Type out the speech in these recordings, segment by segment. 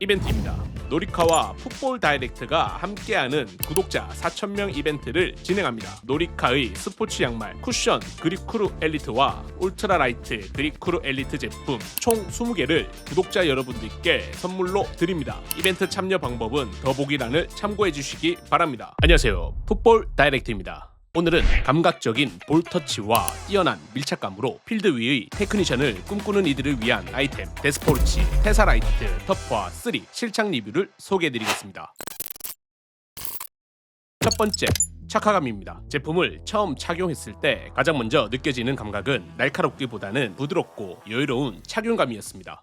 이벤트입니다. 노리카와 풋볼 다이렉트가 함께하는 구독자 4,000명 이벤트를 진행합니다. 노리카의 스포츠 양말, 쿠션, 그립크루 엘리트와 울트라 라이트 그립크루 엘리트 제품 총 20개를 구독자 여러분들께 선물로 드립니다. 이벤트 참여 방법은 더보기란을 참고해 주시기 바랍니다. 안녕하세요. 풋볼 다이렉트입니다. 오늘은 감각적인 볼 터치와 뛰어난 밀착감으로 필드 위의 테크니션을 꿈꾸는 이들을 위한 아이템 데스포르치 테사라이트 터프와 3 실착 리뷰를 소개해드리겠습니다. 첫 번째 착화감입니다. 제품을 처음 착용했을 때 가장 먼저 느껴지는 감각은 날카롭기보다는 부드럽고 여유로운 착용감이었습니다.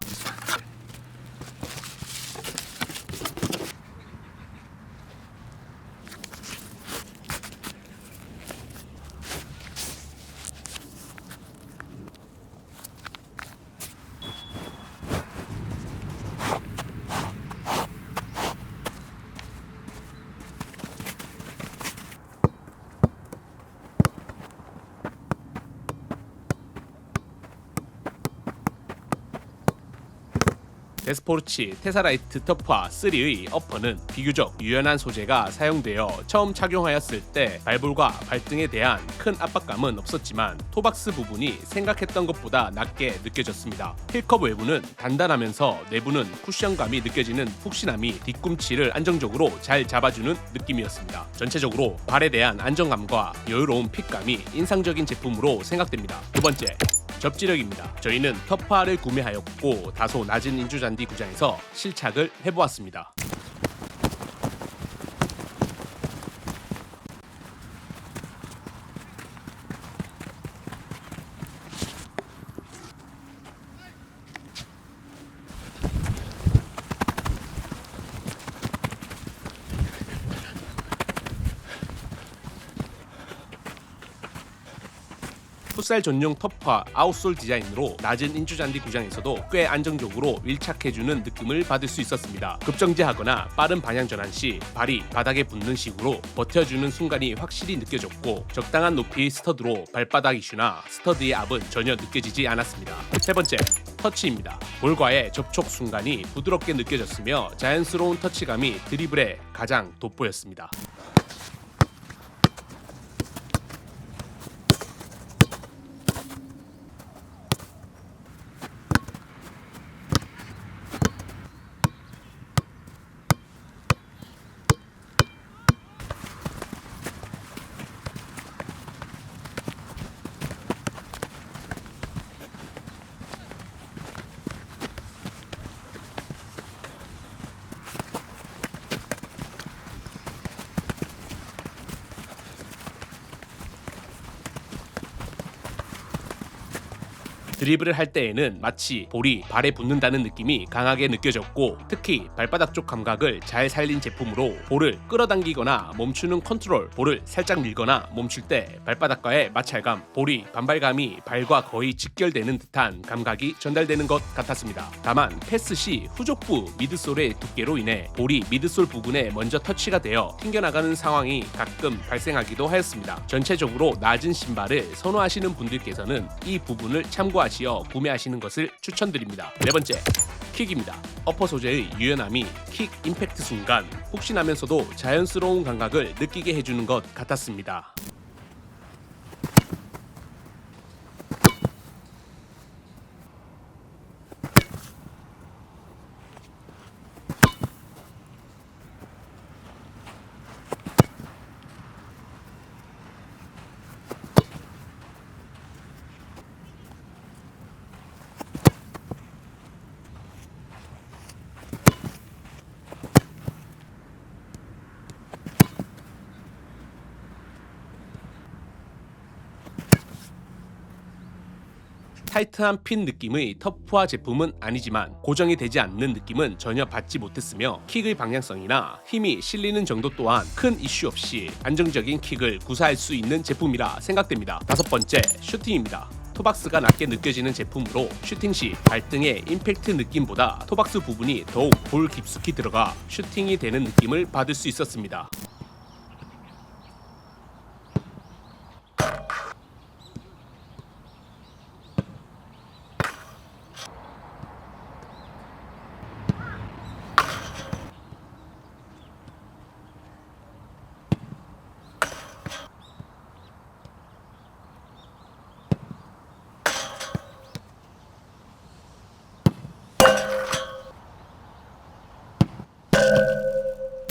데스포르치 테사라이트 터프와 3의 어퍼는 비교적 유연한 소재가 사용되어 처음 착용하였을 때 발볼과 발등에 대한 큰 압박감은 없었지만 토박스 부분이 생각했던 것보다 낮게 느껴졌습니다. 힐컵 외부는 단단하면서 내부는 쿠션감이 느껴지는 푹신함이 뒤꿈치를 안정적으로 잘 잡아주는 느낌이었습니다. 전체적으로 발에 대한 안정감과 여유로운 핏감이 인상적인 제품으로 생각됩니다. 두 번째, 접지력입니다. 저희는 터파를 구매하였고 다소 낮은 인조잔디 구장에서 실착을 해보았습니다. 풋살 전용 터프와 아웃솔 디자인으로 낮은 인조잔디 구장에서도 꽤 안정적으로 밀착해주는 느낌을 받을 수 있었습니다. 급정지하거나 빠른 방향 전환 시 발이 바닥에 붙는 식으로 버텨주는 순간이 확실히 느껴졌고 적당한 높이의 스터드로 발바닥 이슈나 스터드의 압은 전혀 느껴지지 않았습니다. 세 번째, 터치입니다. 볼과의 접촉 순간이 부드럽게 느껴졌으며 자연스러운 터치감이 드리블에 가장 돋보였습니다. 드리블을 할 때에는 마치 볼이 발에 붙는다는 느낌이 강하게 느껴졌고 특히 발바닥 쪽 감각을 잘 살린 제품으로 볼을 끌어당기거나 멈추는 컨트롤, 볼을 살짝 밀거나 멈출 때 발바닥과의 마찰감, 볼이 반발감이 발과 거의 직결되는 듯한 감각이 전달되는 것 같았습니다. 다만 패스 시 후족부 미드솔의 두께로 인해 볼이 미드솔 부분에 먼저 터치가 되어 튕겨나가는 상황이 가끔 발생하기도 하였습니다. 전체적으로 낮은 신발을 선호하시는 분들께서는 이 부분을 참고하시 어 구매하시는 것을 추천드립니다. 네 번째, 킥입니다. 어퍼 소재의 유연함이 킥 임팩트 순간 푹신하면서도 자연스러운 감각을 느끼게 해주는 것 같았습니다. 타이트한 핀 느낌의 터프화 제품은 아니지만 고정이 되지 않는 느낌은 전혀 받지 못했으며 킥의 방향성이나 힘이 실리는 정도 또한 큰 이슈 없이 안정적인 킥을 구사할 수 있는 제품이라 생각됩니다. 다섯 번째, 슈팅입니다. 토박스가 낮게 느껴지는 제품으로 슈팅 시 발등의 임팩트 느낌보다 토박스 부분이 더욱 볼 깊숙이 들어가 슈팅이 되는 느낌을 받을 수 있었습니다.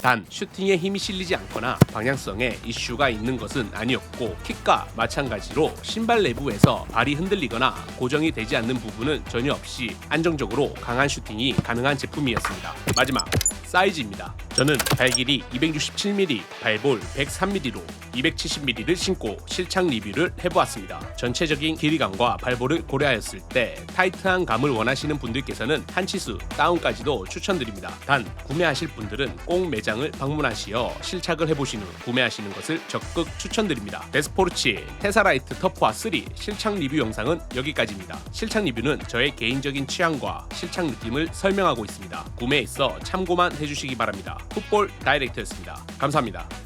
단 슈팅에 힘이 실리지 않거나 방향성에 이슈가 있는 것은 아니었고 킥과 마찬가지로 신발 내부에서 발이 흔들리거나 고정이 되지 않는 부분은 전혀 없이 안정적으로 강한 슈팅이 가능한 제품이었습니다. 마지막 사이즈입니다. 저는 발 길이 267mm, 발볼 103mm로 270mm를 신고 실착 리뷰를 해보았습니다. 전체적인 길이감과 발볼을 고려하였을 때 타이트한 감을 원하시는 분들께서는 한 치수 다운까지도 추천드립니다. 단 구매하실 분들은 꼭 매장을 방문하시어 실착을 해보신 후 구매하시는 것을 적극 추천드립니다. 데스포르치 테사라이트 터프와 3 실착 리뷰 영상은 여기까지입니다. 실착 리뷰는 저의 개인적인 취향과 실착 느낌을 설명하고 있습니다. 구매에 있어 참고만 해주시기 바랍니다. 풋볼 다이렉트였습니다. 감사합니다.